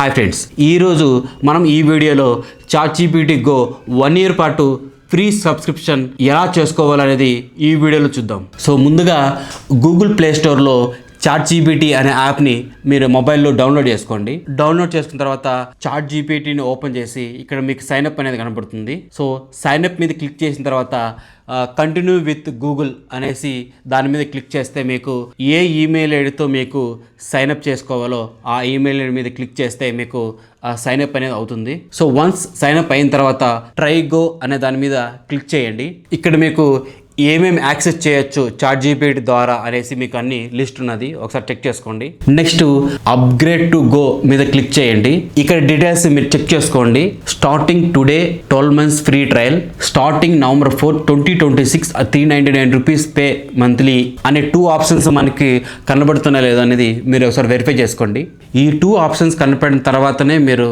Hi friends ఈరోజు మనం ఈ వీడియోలో Chat GPT Go one year పాటు ఫ్రీ సబ్స్క్రిప్షన్ ఎలా చేసుకోవాలనేది ఈ వీడియోలో చూద్దాం. సో ముందుగా గూగుల్ ప్లే స్టోర్లో చాట్ జీపీటీ అనే యాప్ని మీరు మొబైల్లో డౌన్లోడ్ చేసుకోండి. డౌన్లోడ్ చేసుకున్న తర్వాత చాట్ జీపీటీని ఓపెన్ చేసి ఇక్కడ మీకు సైన్అప్ అనేది కనబడుతుంది. సో సైన్అప్ మీద క్లిక్ చేసిన తర్వాత కంటిన్యూ విత్ గూగుల్ అనేసి దాని మీద క్లిక్ చేస్తే మీకు ఏ ఈమెయిల్ ఐడితో మీకు సైన్అప్ చేసుకోవాలో ఆ ఈమెయిల్ ఐడి మీద క్లిక్ చేస్తే మీకు సైన్అప్ అనేది అవుతుంది. సో వన్స్ సైన్అప్ అయిన తర్వాత ట్రై గో అనే దాని మీద క్లిక్ చేయండి. ఇక్కడ మీకు ఏమేమి యాక్సెస్ చేయొచ్చు చాట్ జీపీటీ ద్వారా అనేసి మీకు అన్ని లిస్ట్ ఉన్నది. ఒకసారి చెక్ చేసుకోండి. నెక్స్ట్ అప్గ్రేడ్ టు గో మీద క్లిక్ చేయండి. ఇక్కడ డీటెయిల్స్ మీరు చెక్ చేసుకోండి. Starting today twelve months free trial. Starting November four twenty twenty six three ninety nine rupees pay monthly అనే టూ ఆప్షన్స్ మనకి కనబడుతున్నా లేదో అనేది మీరు ఒకసారి వెరిఫై చేసుకోండి. ఈ టూ ఆప్షన్స్ కనపడిన తర్వాతనే మీరు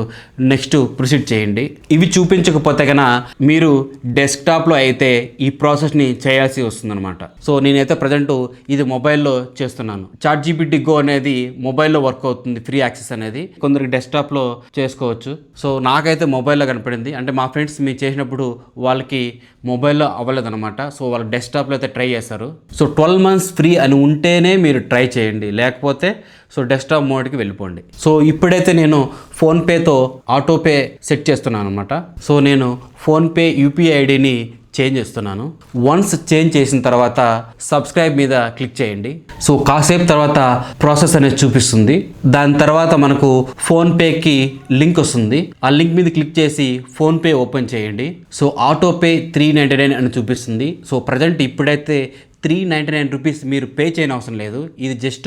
నెక్స్ట్ ప్రొసీడ్ చేయండి. ఇవి చూపించకపోతే కనుక మీరు డెస్క్టాప్లో అయితే ఈ ప్రాసెస్ని చేయాల్సి వస్తుందన్నమాట. సో నేనైతే ప్రజెంట్ ఇది మొబైల్లో చేస్తున్నాను. చాట్ జీబీటీ గో అనేది మొబైల్లో వర్క్ అవుతుంది ఫ్రీ యాక్సెస్ అనేది. కొందరికి డెస్క్టాప్లో చేసుకోవచ్చు. సో నాకైతే మొబైల్లో కనపడింది. అంటే మా ఫ్రెండ్స్ మీరు చేసినప్పుడు వాళ్ళకి మొబైల్లో అవ్వలేదు అనమాట సో వాళ్ళు డెస్క్టాప్లో అయితే ట్రై చేశారు. సో ట్వెల్వ్ మంత్స్ ఫ్రీ అని ఉంటేనే మీరు ట్రై చేయండి. లేకపోతే సో డెస్క్టాప్ మోడ్కి వెళ్ళిపోండి. సో ఇప్పుడైతే నేను ఫోన్పేతో ఆటోపే సెట్ చేస్తున్నాను అనమాట సో నేను ఫోన్పే యూపీఐ ఐడిని చేంజ్ చేస్తున్నాను. వన్స్ చేంజ్ చేసిన తర్వాత సబ్స్క్రైబ్ మీద క్లిక్ చేయండి. సో కాసేపు తర్వాత ప్రాసెస్ అనేది చూపిస్తుంది. దాని తర్వాత మనకు ఫోన్పేకి లింక్ వస్తుంది. ఆ లింక్ మీద క్లిక్ చేసి ఫోన్పే ఓపెన్ చేయండి. So autopay three ninety nine అని చూపిస్తుంది. సో ప్రజెంట్ ఇప్పుడైతే త్రీ నైంటీ నైన్ రూపీస్ మీరు పే చేయని అవసరం లేదు. ఇది జస్ట్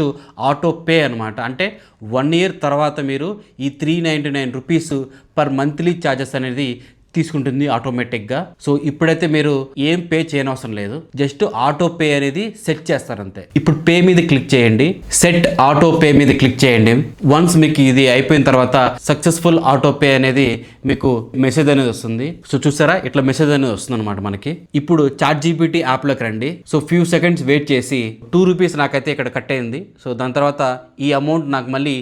ఆటో పే అనమాట అంటే వన్ ఇయర్ తర్వాత మీరు ఈ three ninety nine rupees per monthly charges అనేది తీసుకుంటుంది ఆటోమేటిక్గా సో ఇప్పుడైతే మీరు ఏం పే చేయనవసరం లేదు. జస్ట్ ఆటో పే అనేది సెట్ చేస్తారు అంతే ఇప్పుడు పే మీద క్లిక్ చేయండి. సెట్ ఆటో పే మీద క్లిక్ చేయండి. వన్స్ మీకు ఇది అయిపోయిన తర్వాత సక్సెస్ఫుల్ ఆటో పే అనేది మీకు మెసేజ్ అనేది వస్తుంది. సో చూసారా? ఇట్లా మెసేజ్ అనేది వస్తుంది అనమాట మనకి. ఇప్పుడు చాట్ జీపీటీ యాప్లోకి రండి. సో ఫ్యూ సెకండ్స్ వెయిట్ చేసి టూ రూపీస్ నాకైతే ఇక్కడ కట్ అయింది. సో దాని తర్వాత ఈ అమౌంట్ నాకు మళ్ళీ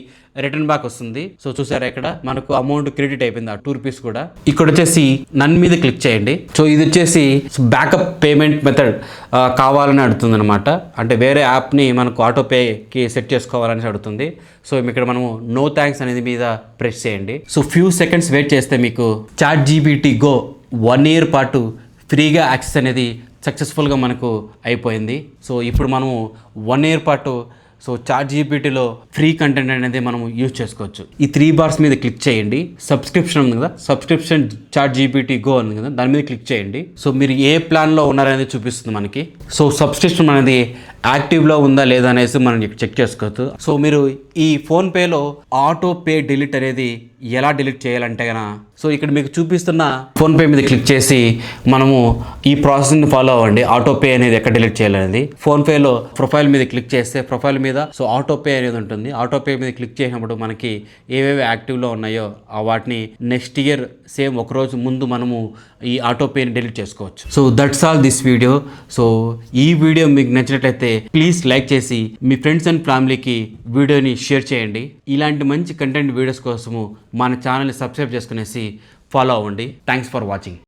రిటర్న్ బ్యాక్ వస్తుంది. సో చూసారా ఇక్కడ మనకు అమౌంట్ క్రెడిట్ అయిపోయింది ఆ టూ రూపీస్ కూడా. ఇక్కడ వచ్చేసి నన్ మీద క్లిక్ చేయండి. సో ఇది వచ్చేసి బ్యాకప్ పేమెంట్ మెథడ్ కావాలని అడుగుతుంది అనమాట అంటే వేరే యాప్ని మనకు ఆటోపేకి సెట్ చేసుకోవాలని అడుగుతుంది. సో ఇక్కడ మనము నో థ్యాంక్స్ అనేది మీద ప్రెస్ చేయండి. సో ఫ్యూ సెకండ్స్ వెయిట్ చేస్తే మీకు Chat GPT Go one year పాటు ఫ్రీగా యాక్సెస్ అనేది సక్సెస్ఫుల్గా మనకు అయిపోయింది. సో ఇప్పుడు మనము వన్ ఇయర్ పాటు సో చాట్ జీపీటీలో ఫ్రీ కంటెంట్ అనేది మనం యూజ్ చేసుకోవచ్చు. ఈ త్రీ బార్స్ మీద క్లిక్ చేయండి. సబ్స్క్రిప్షన్ ఉంది కదా? సబ్స్క్రిప్షన్ చాట్ జీపీటీ గో ఉంది కదా? దాని మీద క్లిక్ చేయండి. సో మీరు ఏ ప్లాన్లో ఉన్నారనేది చూపిస్తుంది మనకి. సో సబ్స్క్రిప్షన్ అనేది యాక్టివ్లో ఉందా లేదా అనేసి మనం చెక్ చేసుకోవచ్చు. సో మీరు ఈ ఫోన్పేలో ఆటో పే డిలీట్ అనేది ఎలా డిలీట్ చేయాలంటే కనుక సో ఇక్కడ మీకు చూపిస్తున్న ఫోన్పే మీద క్లిక్ చేసి మనము ఈ ప్రాసెస్ని ఫాలో అవ్వండి. ఆటో పే అనేది ఎక్కడ డిలీట్ చేయాలనేది ఫోన్పేలో ప్రొఫైల్ మీద క్లిక్ చేస్తే ప్రొఫైల్ మీద సో ఆటో పే అనేది ఉంటుంది. ఆటో పే మీద క్లిక్ చేసినప్పుడు మనకి ఏవేవి యాక్టివ్లో ఉన్నాయో ఆ వాటిని నెక్స్ట్ ఇయర్ సేమ్ ఒక రోజు ముందు మనము ఈ ఆటో పేని డిలీట్ చేసుకోవచ్చు. So that's all this video. So ఈ వీడియో మీకు నచ్చినట్లయితే ప్లీజ్ లైక్ చేసి మీ ఫ్రెండ్స్ అండ్ ఫ్యామిలీకి వీడియోని షేర్ చేయండి. ఇలాంటి మంచి కంటెంట్ వీడియోస్ కోసము మన ఛానల్ని సబ్స్క్రైబ్ చేసుకునేసి ఫాలో అవ్వండి. Thanks for watching